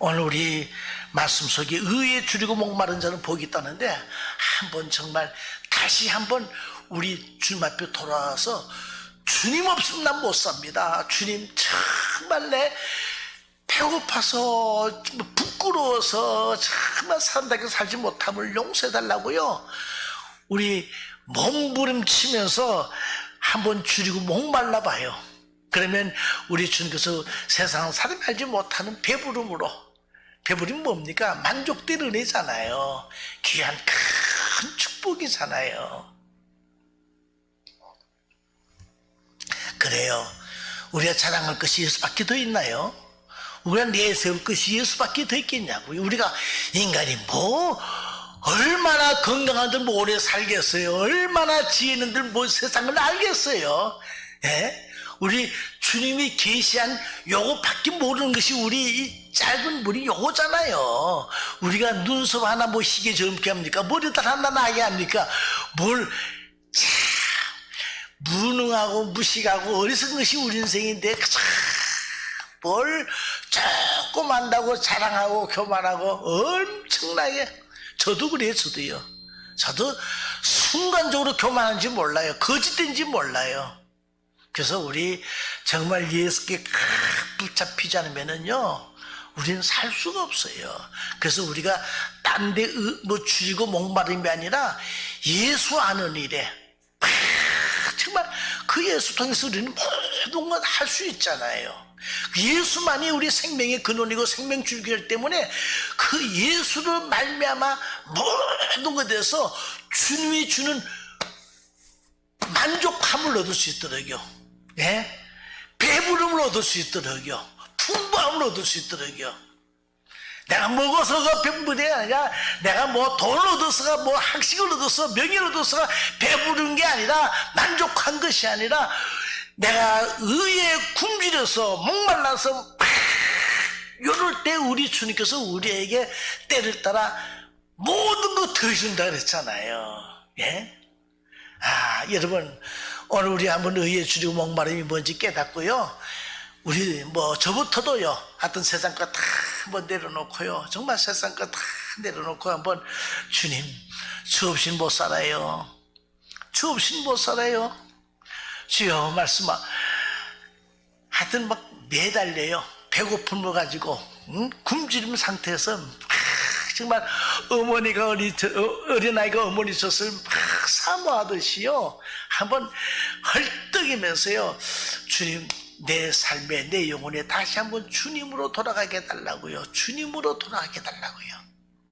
오늘 우리 말씀 속에 의에 줄이고 목마른 자는 복이 있다는데 한번 정말 다시 한번 우리 주님 앞에 돌아와서 주님 없으면 난 못 삽니다. 주님 정말 내 배고파서 부끄러워서 정말 사람답게 살지 못함을 용서해 달라고요. 우리 몸부림치면서 한번 줄이고 목말라 봐요. 그러면 우리 주님께서 세상 사람이 알지 못하는 배부름으로 배부름 뭡니까? 만족될 은혜잖아요. 귀한 큰 축복이잖아요. 그래요. 우리가 자랑할 것이 예수밖에 더 있나요? 우리가 내세울 것이 예수밖에 더 있겠냐고요. 우리가 인간이 뭐 얼마나 건강한들 뭐 오래 살겠어요. 얼마나 지혜 있는들 뭐 세상을 알겠어요. 예? 우리 주님이 계시한 요거밖에 모르는 것이 우리 이 짧은 물이 요거잖아요. 우리가 눈썹 하나 뭐 시계 젊게 합니까? 머리들 하나 나게 합니까? 뭘 참 무능하고 무식하고 어리석은 것이 우리 인생인데 참, 뭘 조금 안다고 자랑하고 교만하고 엄청나게 저도 그래요 저도요 저도 순간적으로 교만한지 몰라요 거짓된지 몰라요 그래서 우리 정말 예수께 붙잡히지 않으면은요 우리는 살 수가 없어요 그래서 우리가 딴 데 뭐 줄이고 목마름이 아니라 예수 아는 일에 정말 그 예수 통해서 우리는 모든 걸 할 수 있잖아요. 예수만이 우리 생명의 근원이고 생명 줄기이기 때문에 그 예수를 말미암아 모든 것에 대해서 주님이 주는 만족함을 얻을 수 있도록요. 예? 배부름을 얻을 수 있도록요. 풍부함을 얻을 수 있도록요. 내가 먹어서가 배부른게 아니라 내가 뭐 돈을 얻어서가 뭐 학식을 얻어서 명예를 얻어서가 배부른 게 아니라 만족한 것이 아니라 내가 의에 굶주려서 목말라서 이럴 때 우리 주님께서 우리에게 때를 따라 모든 거 더해준다 그랬잖아요. 예? 아, 여러분, 오늘 우리 한번 의에 줄이고 목마름이 뭔지 깨닫고요. 우리 뭐 저부터도요. 하여튼 세상 거 다 한번 내려놓고요. 정말 세상 거 다 내려놓고 한번 주님, 주 없인 못 살아요. 주 없인 못 살아요. 주여 말씀아. 하여튼 막 매달려요. 배고픔을 가지고 응? 굶주림 상태에서 막 정말 어머니가 어리, 어, 어린아이가 어머니 젖을 막 사모하듯이요. 한번 헐떡이면서요. 주님 내 삶에 내 영혼에 다시 한번 주님으로 돌아가게 해달라고요. 주님으로 돌아가게 해달라고요.